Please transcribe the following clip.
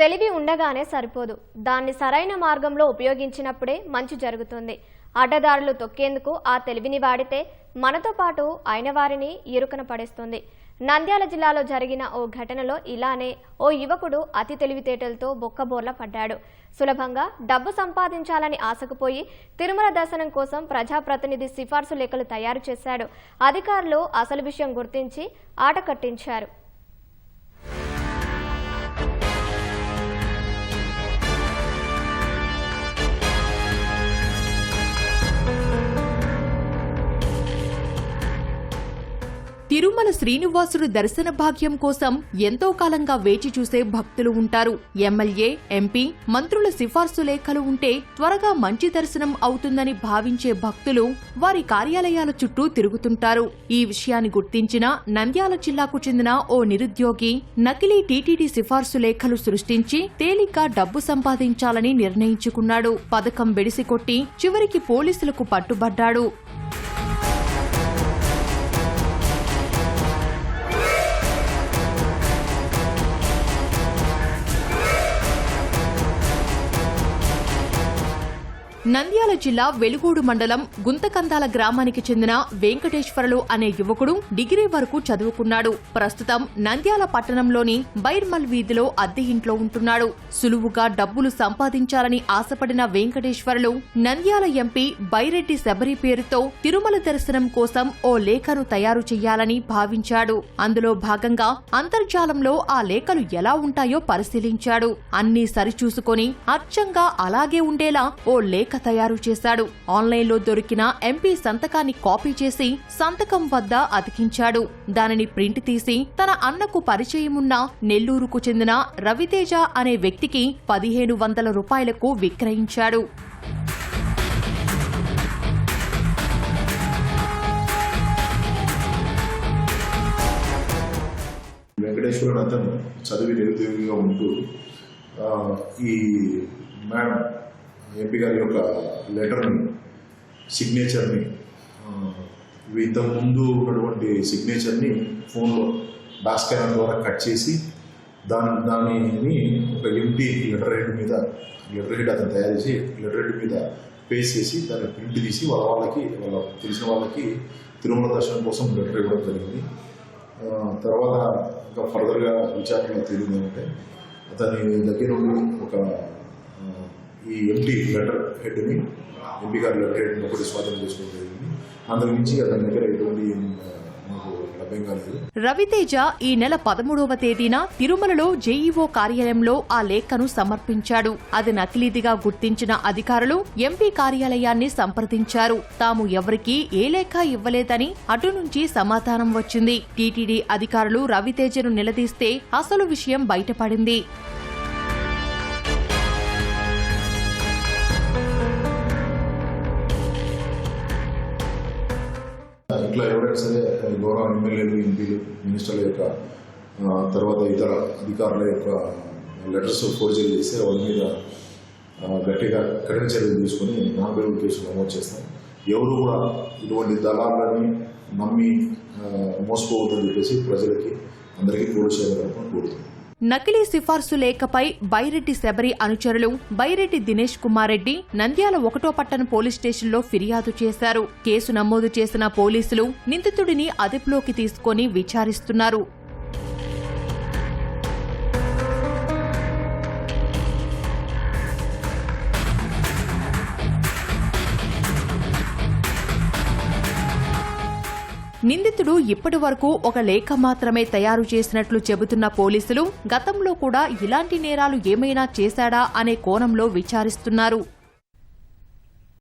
తెలివి ఉండగానే సరిపోదు. దాన్ని సరైన మార్గంలో ఉపయోగించినప్పుడే మంచి జరుగుతుంది. అడ్డదారులు తొక్కేందుకు ఆ తెలివిని వాడితే మనతో పాటు అయిన వారిని ఇరుకన పడేస్తుంది. నంద్యాల జిల్లాలో జరిగిన ఓ ఘటనలో ఇలానే ఓ యువకుడు అతి తెలివితేటలతో బొక్కబోర్ల పడ్డాడు. సులభంగా డబ్బు సంపాదించాలని ఆశకుపోయి తిరుమల దర్శనం కోసం ప్రజాప్రతినిధి సిఫార్సు లేఖలు తయారు చేశాడు. అధికారులు అసలు విషయం గుర్తించి ఆట కట్టించారు. తిరుమల శ్రీనివాసుడు దర్శన భాగ్యం కోసం ఎంతో కాలంగా వేచి చూసే భక్తులు ఉంటారు. ఎమ్మెల్యే ఎంపీ మంత్రుల సిఫార్సు లేఖలు ఉంటే త్వరగా మంచి దర్శనం అవుతుందని భావించే భక్తులు వారి కార్యాలయాల చుట్టూ తిరుగుతుంటారు. ఈ విషయాన్ని గుర్తించిన నంద్యాల జిల్లాకు చెందిన ఓ నిరుద్యోగి నకిలీ టీటీడీ సిఫార్సు లేఖలు సృష్టించి తేలిగ్గా డబ్బు సంపాదించాలని నిర్ణయించుకున్నాడు. పథకం బెడిసికొట్టి చివరికి పోలీసులకు పట్టుబడ్డాడు. నంద్యాల జిల్లా వెలుగూడు మండలం గుంతకందాల గ్రామానికి చెందిన వెంకటేశ్వరలు అనే యువకుడు డిగ్రీ వరకు చదువుకున్నాడు. ప్రస్తుతం నంద్యాల పట్టణంలోని బైర్మల్ వీధిలో అద్దె ఇంట్లో ఉంటున్నాడు. సులువుగా డబ్బులు సంపాదించాలని ఆశపడిన వెంకటేశ్వరలు నంద్యాల ఎంపీ బైరెడ్డి శబరి పేరుతో తిరుమల దర్శనం కోసం ఓ లేఖను తయారు చేయాలని భావించాడు. అందులో భాగంగా అంతర్జాలంలో ఆ లేఖలు ఎలా ఉంటాయో పరిశీలించాడు. అన్నీ సరిచూసుకొని అచ్చంగా అలాగే ఉండేలా ఓ లేఖ తయారు చేశాడు. ఆన్లైన్లో దొరికిన ఎంపీ సంతకాన్ని కాపీ చేసి సంతకం వద్ద అతికించాడు. దానిని ప్రింట్ తీసి తన అన్నకు పరిచయమున్న నెల్లూరుకు చెందిన రవితేజ అనే వ్యక్తికి పదిహేను వందల రూపాయలకు విక్రయించాడు. వెంకటేశ్వరుడు అతను చదివి నిరుద్యోగిగా ఉంటూ ఈ మేడం ఎంపీ గారి యొక్క లెటర్ని సిగ్నేచర్ని. ఇంతకుముందు ఇంతకు ముందు ఉన్నటువంటి సిగ్నేచర్ని ఫోన్లో బ్యాక్ స్కానర్ ద్వారా కట్ చేసి దాని దానిని ఒక ఎంటీ లెటర్ హెడ్ మీద లెటర్ హెడ్ అతను తయారు చేసి లెటర్ హెడ్ మీద పేస్ట్ చేసి దాన్ని ప్రింట్ తీసి వాళ్ళ వాళ్ళకి వాళ్ళ తెలిసిన వాళ్ళకి తిరుమల దర్శనం కోసం లెటర్ ఇవ్వడం జరిగింది. తర్వాత ఇంకా ఫర్దర్గా విచారణలో తేలింది ఏంటంటే అతని దగ్గర ఒక ఈ ఎంపీ లెటర్ హెడ్ని ఎంపీ గారి లెటర్ హెడ్ని ఒకటి స్వాధీనం చేసుకోవడం జరిగింది. అందులో నుంచి అతని దగ్గర ఎటువంటి మాకు రవితేజ ఈ నెల పదమూడవ తేదీన తిరుమలలో జేఈఓ కార్యాలయంలో ఆ లేఖను సమర్పించాడు. అది నకిలీదిగా గుర్తించిన అధికారులు ఎంపీ కార్యాలయాన్ని సంప్రదించారు. తాము ఎవరికీ ఏ లేఖ ఇవ్వలేదని అటు నుంచి సమాధానం వచ్చింది. టీటీడీ అధికారులు రవితేజను నిలదీస్తే అసలు విషయం బయటపడింది. ఇట్లా ఎవరైనా సరే గౌరవ ఎమ్మెల్యేలు ఎంపీలు మినిస్టర్ల యొక్క తర్వాత ఇతర అధికారుల యొక్క లెటర్స్ ఫోర్జరీ చేస్తే వాళ్ళ మీద గట్టిగా కఠిన చర్యలు తీసుకొని పేరు కేసు నమోదు చేస్తాం. ఎవరు కూడా ఇటువంటి దళాలని నమ్మి మోసపోవద్దని చెప్పేసి ప్రజలకి అందరికీ పోలీసు శాఖ కోరుతున్నాం. నకిలీ సిఫార్సు లేఖపై బైరెడ్డి శబరి అనుచరులు బైరెడ్డి దినేష్ కుమార్ రెడ్డి నంద్యాల ఒకటో పట్టణ పోలీస్ స్టేషన్లో ఫిర్యాదు చేశారు. కేసు నమోదు చేసిన పోలీసులు నిందితుడిని అదుపులోకి తీసుకొని విచారిస్తున్నారు. నిందితుడు ఇప్పటి వరకు ఒక లేఖ మాత్రమే తయారు చేసినట్లు చెబుతున్న పోలీసులు గతంలో కూడా ఇలాంటి నేరాలు ఏమైనా చేశాడా అనే కోణంలో విచారిస్తున్నారు.